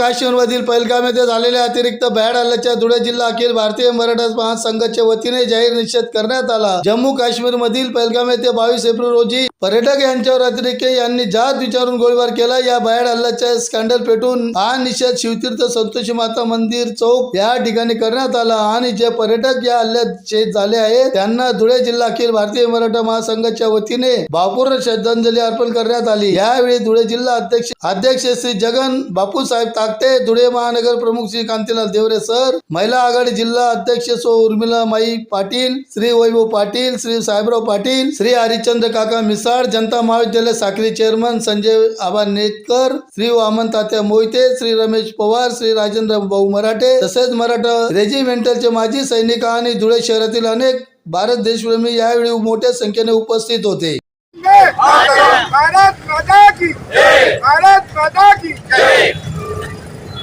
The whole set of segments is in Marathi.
काश्मीरमधील पहलगाम झालेल्या अतिरिक्त भ्याड हल्ल्याच्या धुळे जिल्हा अखिल भारतीय मराठा महासंघाच्या वतीने जाहीर निषेध करण्यात आला. जम्मू काश्मीर मधील पहलगाम येथे बावीस एप्रिल रोजी पर्यटक यांच्यावर अतिरिक्त यांनी जात विचारून गोळीबार केला. या भ्याड हल्ल्याच्या स्कॅन्डल पेटून हा निषेध शिवतीर्थ संतोषी माता मंदिर चौक या ठिकाणी करण्यात आला आणि जे पर्यटक या हल्ल्यात शहीद झाले आहेत त्यांना धुळे जिल्हा अखिल भारतीय मराठा महासंघाच्या वतीने भावपूर्ण श्रद्धांजली अर्पण करण्यात आली. यावेळी धुळे जिल्हा अध्यक्ष अध्यक्ष श्री जगन बापूसाहेब ताकते धुळे महानगर प्रमुख श्री कांतीलाल देवरे सर महिला आघाडी जिल्हा अध्यक्ष सो उर्मिला माई पाटील श्री वैभव पाटील श्री साहेबराव पाटील श्री हरिश्चंद्र काका मिसाळ जनता महाविद्यालय साखरी चेअरमन संजय आबा नेटकर श्री वामन तात्या मोहिते श्री रमेश पवार श्री राजेंद्र भाऊ मराठे तसेच मराठा रेजिमेंटलचे माजी सैनिक आणि धुळे शहरातील अनेक भारत देशप्रेमी यावेळी मोठ्या संख्येने उपस्थित होते. भारत माता की भारत माता की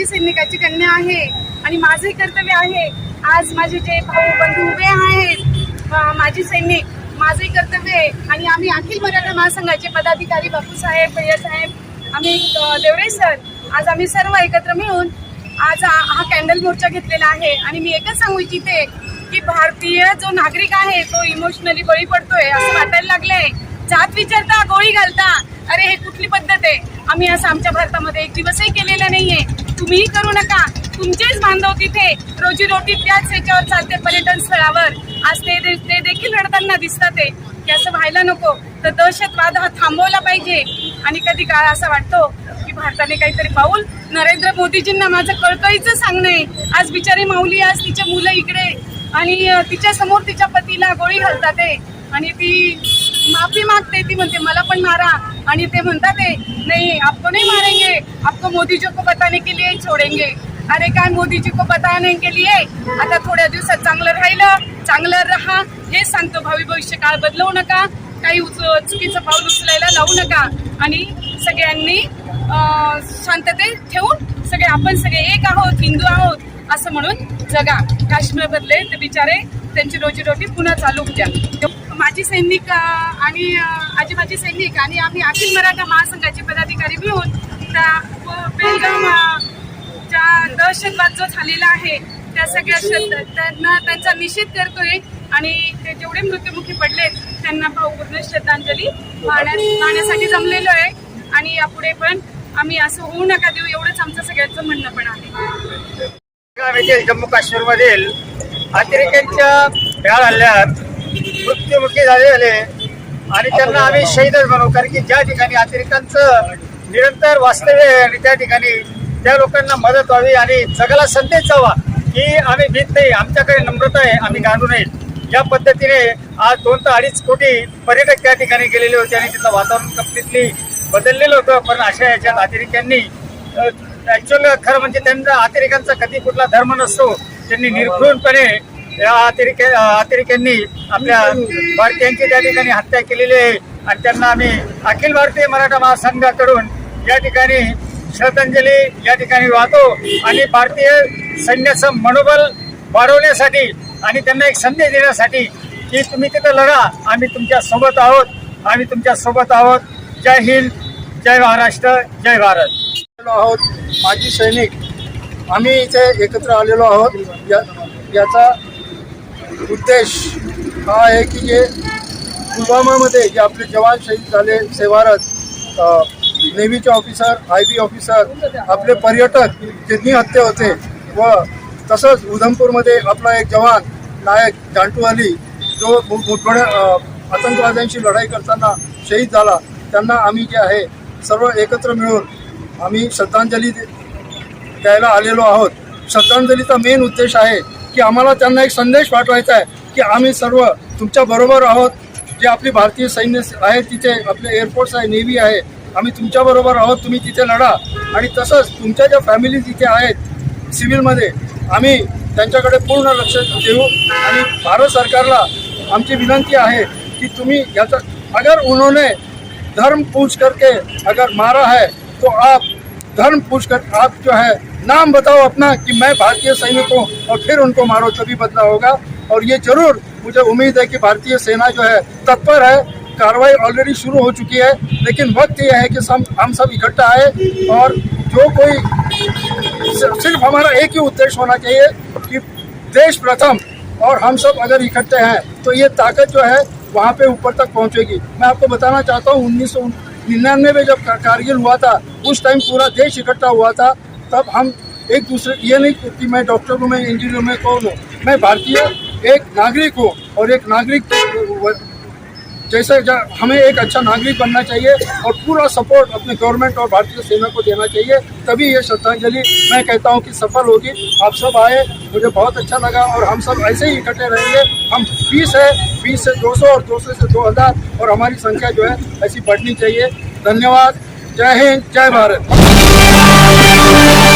माजी सैनिकाची कन्या आहे आणि माझे कर्तव्य आहे. आज माझे जे भाऊ बंधू उभे आहेत माझी माजी सैनिक माझे कर्तव्य आहे. आणि आम्ही अखिल मराठा महासंघाचे पदाधिकारी बापूसाहेब भैयासाहेब आम्ही देवरे सर आज आम्ही सर्व एकत्र मिळून आज हा हा कॅन्डल मोर्चा घेतलेला आहे. आणि मी एकच सांगू इच्छिते की भारतीय जो नागरिक आहे तो इमोशनली बळी पडतोय असं वाटायला लागलंय. जात विचारता गोळी घालता. अरे हे कुठली पद्धत आहे? आम्ही असं आमच्या भारतामध्ये एक दिवसही केलेला नाहीये. तुम्हीही करू नका. तुमचेच बांधव तिथे रोजी रोटी त्याच ह्याच्यावर चालते पर्यटन स्थळावर. आज ते दे- ते देखील रडताना दिसतात ते. की असं व्हायला नको. तर दहशतवाद हा थांबवला पाहिजे. आणि कधी काळ असा वाटतो की भारताने काहीतरी पाऊल नरेंद्र मोदीजींना माझं कळकळीचं सांगणं. आहे आज बिचारी माऊली आज तिच्या मुलं इकडे आणि तिच्या समोर तिच्या पतीला गोळी घालतात आणि ती माफी मागते ती म्हणते मला पण मारा. आणि ते म्हणतात ते नाही आपको नाही मारेंगे. आपको मोदी जी को बताने के लिए छोडेंगे. अरे काय मोदीजी को बताने के लिए? आता थोड्या दिवसात चांगलं राहिलं चांगलं राहा. हे सांगतो भावी भविष्य काळ बदलवू नका. काही उच- चुकीचं पाऊल उचलायला लावू नका. आणि सगळ्यांनी शांततेत ठेवून सगळे आपण सगळे एक आहोत हिंदू आहोत असं म्हणून जगा. काश्मीर बदले ते बिचारे त्यांची रोजीरोटी पुन्हा चालू होत्या माजी सैनिक आणि आजी माजी सैनिक आणि आम्ही अखिल मराठा महासंघाचे पदाधिकारी मिळून त्या प- ज्या दहशतवाद जो झालेला आहे त्या सगळ्या त्यांना त्यांचा निषेध करतोय आणि ते जेवढे मृत्युमुखी पडलेत त्यांना भावपूर्ण श्रद्धांजली वाहण्यात वाहण्यासाठी जमलेलो आहे. आणि यापुढे पण आम्ही असं होऊ नका देऊ एवढंच आमचं सगळ्यांचं म्हणणं पण आहे. येथील जम्मू काश्मीर मधील अतिरेक्यांच्या हल्ल्यात मृत्युमुखी झालेले आणि त्यांना आम्ही शहीदच बनवू कारण की ज्या ठिकाणी अतिरेक्यांचं निरंतर वास्तव्य आहे आणि त्या ठिकाणी त्या लोकांना मदत व्हावी आणि जगाला संदेश जावा की आम्ही भीत नाही. आमच्याकडे नम्रता आहे आम्ही गांडू नाही. या पद्धतीने आज दोन ते अडीच कोटी पर्यटक त्या ठिकाणी गेलेले होते आणि तिथलं वातावरण कम्प्लिटली बदललेलं होतं. पण अशा याच्यात अतिरेक्यांनी ऍक्च्युअल खरं म्हणजे त्यांचा अतिरेक्यांचा कधी कुठला धर्म नसतो त्यांनी निर्घृणपणे या अतिरेक अतिरेक्यांनी आपल्या भारतीयांची त्या ठिकाणी हत्या केलेली आहे. आणि त्यांना आम्ही अखिल भारतीय मराठा महासंघाकडून या ठिकाणी श्रद्धांजली या ठिकाणी वाहतो. आणि भारतीय सैन्याचं मनोबल वाढवण्यासाठी आणि त्यांना एक संदेश देण्यासाठी की तुम्ही तिथं लढा. आम्ही तुमच्यासोबत आहोत. आम्ही तुमच्यासोबत आहोत. जय हिंद जय महाराष्ट्र जय भारत. आहोत. माजी सैनिक. आम्ही इथे एकत्र आलेलो आहोत. याचा उद्देश हा आहे की जे पुलवामामध्ये जे आपले जवान शहीद झाले सेवारत नेव्हीचे ऑफिसर आय बी ऑफिसर आपले पर्यटक जे हत्या होते व तसंच उधमपूरमध्ये आपला एक जवान नायक जांटू अली जो मोठमोठ्या आतंकवाद्यांशी लढाई करताना शहीद झाला त्यांना आम्ही जे आहे सर्व एकत्र मिळून आम्ही श्रद्धांजली दे- द्यायला आलेलो आहोत. श्रद्धांजलीचा मेन उद्देश आहे की आम्हाला त्यांना एक संदेश पाठवायचा आहे की आम्ही सर्व तुमच्या बरोबर आहोत. जे आपली भारतीय सैन्य आहे तिथे आपले एअरफोर्स आहे नेव्ही आहे आम्ही तुमच्याबरोबर आहोत तुम्ही तिथे लढा. आणि तसंच तुमच्या ज्या फॅमिली तिथे आहेत सिव्हिलमध्ये आम्ही त्यांच्याकडे पूर्ण लक्ष देऊ. आणि भारत सरकारला आमची विनंती आहे कि तुम्ही याचा अगर उन्होंने धर्म पूछ करके अगर मारा है तो आप धर्म पूछ कर आप जो है नाम बताओ अपना कि मैं भारतीय सैनिक हूँ और फिर उनको मारो तभी बदला होगा। और ये ज़रूर मुझे उम्मीद है कि भारतीय सेना जो है, तत्पर है। कार्रवाई ऑलरेडी शुरू हो चुकी है, लेकिन वक्त यह है कि हम हम सब इकट्ठा आए और जो कोई सिर्फ़ हमारा एक ही उद्देश्य होना चाहिए कि देश प्रथम और हम सब अगर इकट्ठे हैं तो ये ताकत जो है, वहाँ पे ऊपर तक पहुँचेगी। मैं आपको बताना चाहता हूँ, उन्नीस सौ निन्यानवे में जब कारगिल हुआ था, उस टाइम पूरा देश इकट्ठा हुआ था। तब हम एक दूसरे, ये नहीं कि मैं डॉक्टर हूँ, मैं इंजीनियर हूँ, मैं कौन हूँ? मैं भारतीय एक नागरिक हूँ और एक नागरिक जैसे हमें एक अच्छा नागरिक बनना चाहिए और पूरा सपोर्ट अपने गवर्नमेंट और भारतीय सेना को देना चाहिए, तभी ये श्रद्धांजलि मैं कहता हूँ कि सफल होगी। आप सब आए, मुझे बहुत अच्छा लगा और हम सब ऐसे ही इकट्ठे रहेंगे। हम बीस है, बीस से 200 और 200 से 2000 और हमारी संख्या जो है ऐसी बढ़नी चाहिए। धन्यवाद। जय हिंद, जय भारत। Thank you.